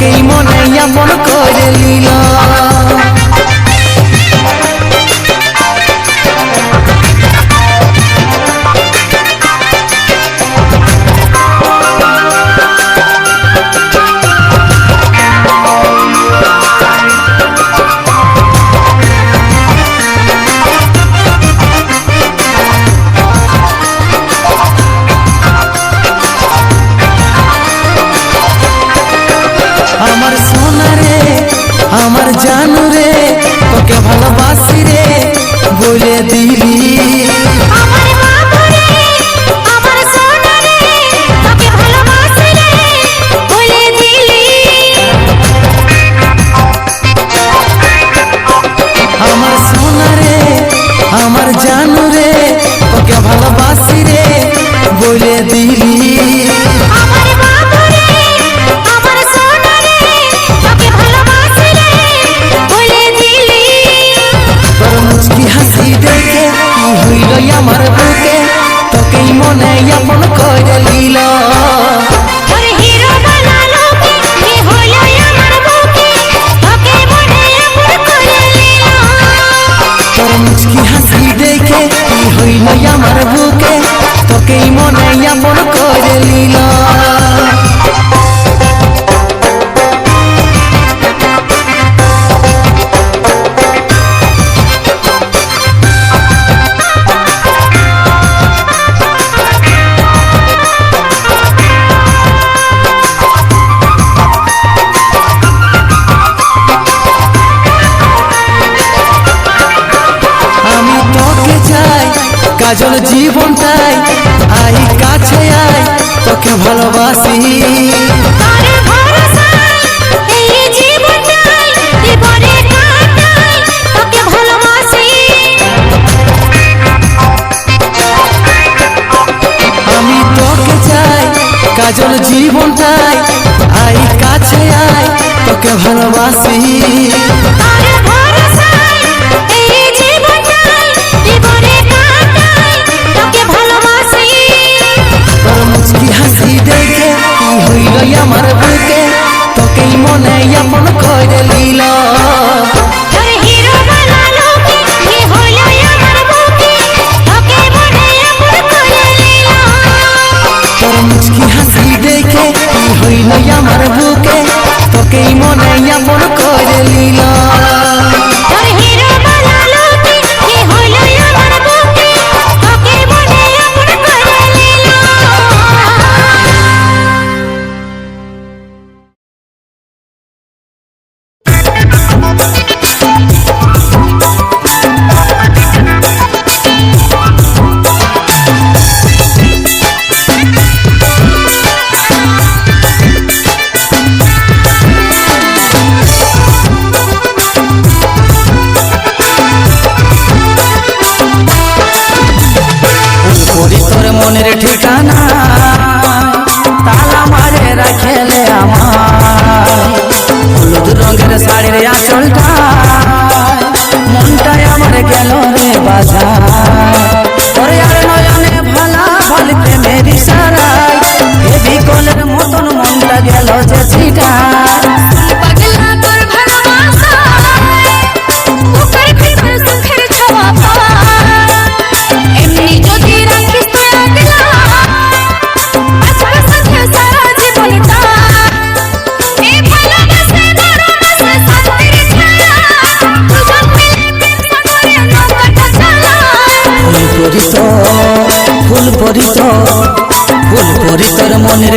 আমাকেই মনে কেই মনে আপন করে নিল ভালোবাসি। আমি তোকে চাই কাজল জীবনটাই আই কাছে আয় তোকে ভালোবাসি। মাইয়া মন করে নিলাম।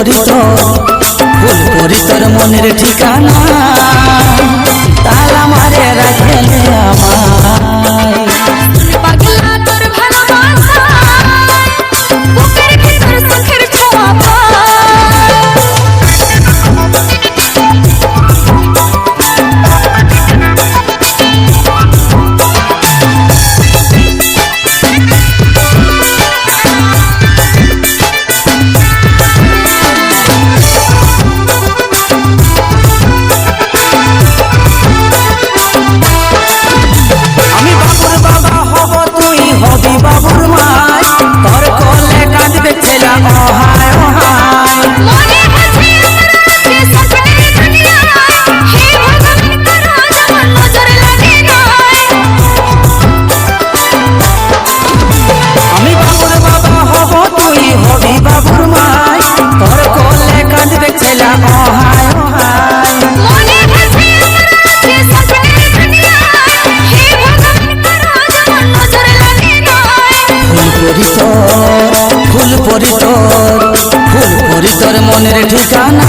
পরিসর তোর ভুল মনের ঠিকানা। ফুল পরিচর ফুল পরিচর মনের ঠিকানা।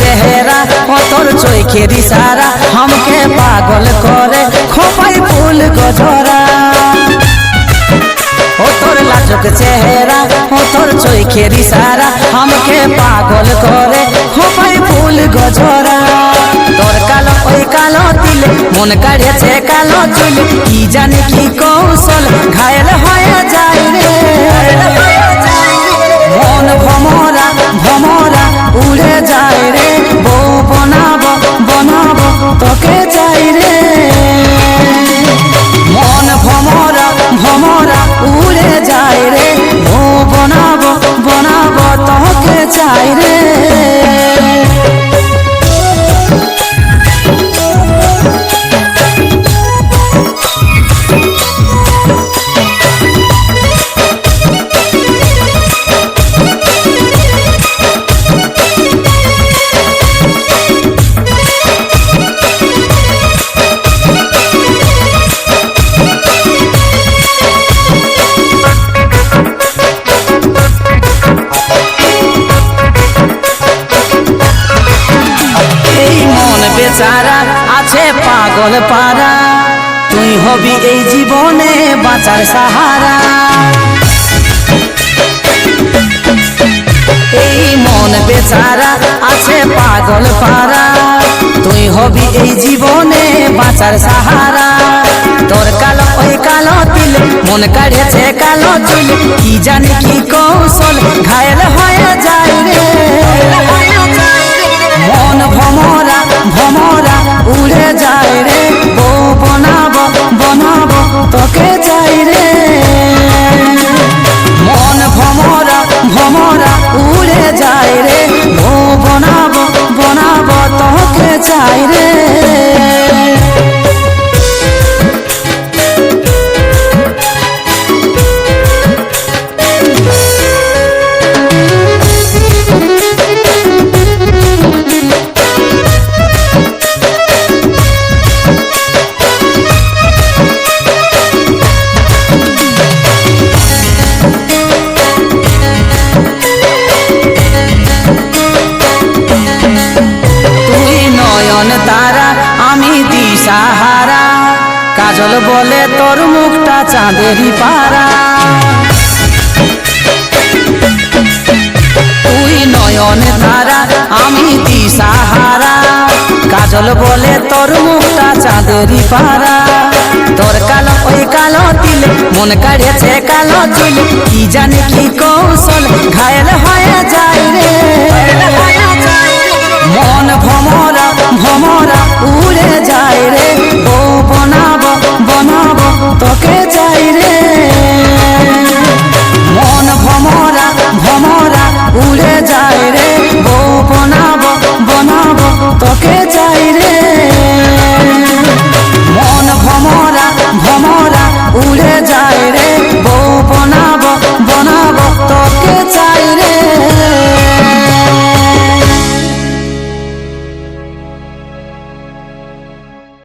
চেহারা অতর চোখের ইশারা আমকে পাগল করে, খোপাই ফুল গজরা। তোর লাজক চেহারা ও তোর চোখের ইশারা আমকে পাগল করে, খোপাই ফুল গজরা। তোর কালো, ওই কালো তিলে, মন কাড়েছে কালো চুল কি জানে কি কৌশল, ঘায়ল হয়ে যায় রে। মন ভমরা ভমরা ভুলে যায় রে বউ বেচারা আছে পাগল পারা তুই হবি এই জীবনে বাঁচার সাহারা। এই মন বেচারা আছে পাগল পারা তুই হবি এই জীবনে বাঁচার সাহারা। তোর কালো, ওই কালো তিল, মন কাড়েছে কালো চুল, কি জানি কি কৌশল, ঘায়ল হয়ে যায় রে। মন ভমরা ভমরা উড়ে যায় রে বনাব বনাব তোকে চাই রে। কাজল বলে তোর মুখটা চাঁদেরই পাড়া। তোর কালো, ওই কালো তিল মন কাড়েছে কালো চুল কি জানে কি কৌশল, ঘায়ল হয়ে যায় রে। মন ভমরা ভমরা উড়ে যায় রে। ও বনাব বনাব, তোকে চাই রে।